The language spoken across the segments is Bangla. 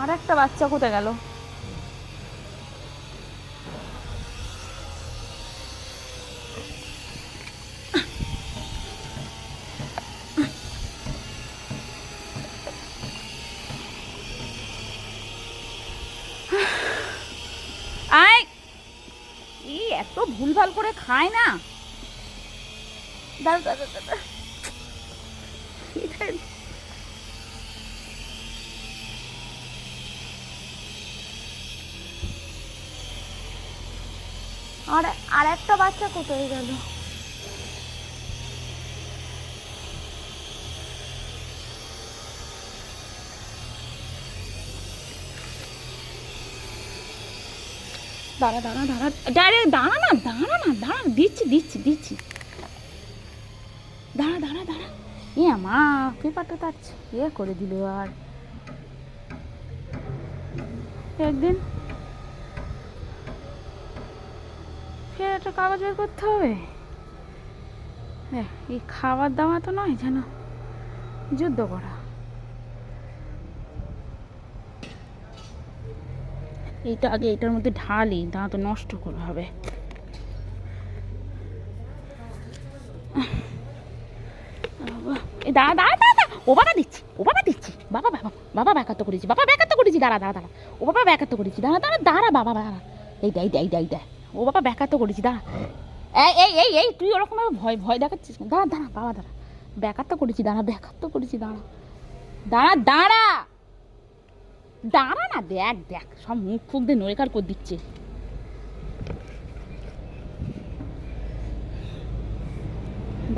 আর একটা বাচ্চা কোথায় গেল? এত ভুলভাল করে খায় না। দাঁড়া দাঁড়া দাঁড়া। আর আর একটা বাচ্চা কোথায় গেল? দাঁড়া দাঁড়া দাঁড়া। দাঁড়া দাঁড়া না দাঁড়া না, দাঁড়া। দিচ্ছি দিচ্ছি দিচ্ছি। দাঁড়া দাঁড়া দাঁড়া। এ মা, পেপারটা তার ইয়ে করে দিল আর। একদিন একটা কাগজ বের করতে হবে? এই খাবার দাওয়া তো নয় যেন। যুদ্ধ করা। এইটা আগে এটার মধ্যে ঢালি দাঁত নষ্ট করে হবে। দাঁড়া দাঁড়া দাঁড়া। ও বাবা দিচ্ছি, ও বাবা দিচ্ছি। বাবা বাবা বাবা ব্যাকাত্ত করেছি, বাবা ব্যাকাত্ত করেছি। দাঁড়া দাঁড়া দাঁড়া। ও বাবা ব্যাকাত্ত করেছি। দাঁড়া দাঁড়া দাঁড়া, বাবা, দাঁড়া। এই দেয় দেয় দেয় দেয় ও বাবা ব্যাকাত্ত করেছি, দাঁড়া। এই এই এই তুই ওরকমভাবে ভয় ভয় দেখাচ্ছিস? দাঁড়া দাঁড়া, বাবা, দাঁড়া। ব্যাকাত্ত করেছি, দাঁড়া ব্যাকাত্ত করেছি, দাঁড়া। দাঁড়া দাঁড়া! দাঁড়া না, দেখ দেখ, সব মুখ ফুক দিয়ে নড়েকার করে দিচ্ছে।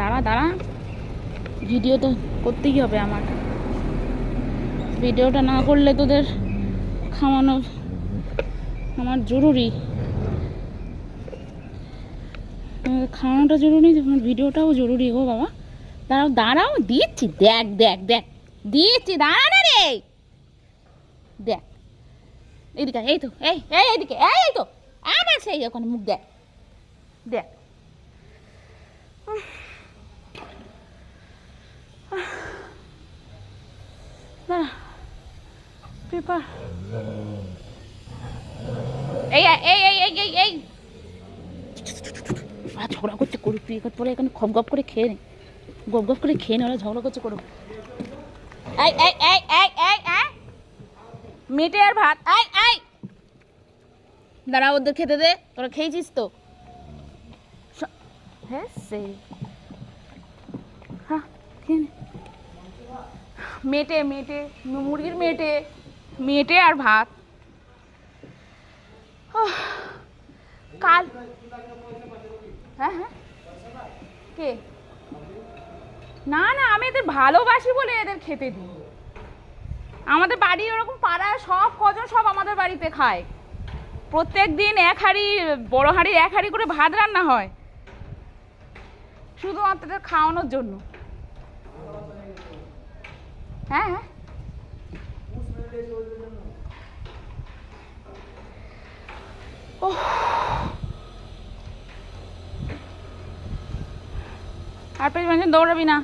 দাঁড়া দাঁড়া। ভিডিও তো করতেই হবে আমার? ভিডিওটা না করলে তোদের খাওয়ানো আমার জরুরি আমাদের খাওয়ানোটা জরুরি তোমার ভিডিওটাও জরুরি গো বাবা। দাঁড়াও দাঁড়াও দিচ্ছি দেখ দেখ দেখ দিচ্ছি দাঁড়া না রে। দেখ এদিকে এই তো এই এই এদিকে এই এই তো আবার সেই ওখানে মুখ দেখ দেখ। দাঁড়া এই আয়, এই এই এই এই আর ঝগড়া করছে করুক তুই এখানে পরে এখানে খপ গপ করে খেয়ে নে। গপ গপ করে খেয়ে নে ওরা ঝগড়া করছে করুক। এই এই এই এই এই এই। মেটে আর ভাত। এই এই। দাঁড়া ওদের খেতে দে। তোরা খেয়েছিস তো? হ্যাঁ সেই হ্যাঁ খেয়ে নে। মেটে মেটে মুরগির মেটে মেটে আর ভাত। কাল হ্যাঁ হ্যাঁ। কে? না না, আমি এদের ভালোবাসি বলে এদের খেতে দিই। আমাদের বাড়ি ওরকম পাড়া সব কজন সব আমাদের বাড়িতে খায়। প্রত্যেক দিন এক হাঁড়ি, বড় হাঁড়ির এক হাঁড়ি করে ভাত রান্না হয়। শুধুমাত্র খাওয়ানোর জন্য। হ্যাঁ হ্যাঁ। আর পেছনে দৌড়াবি না।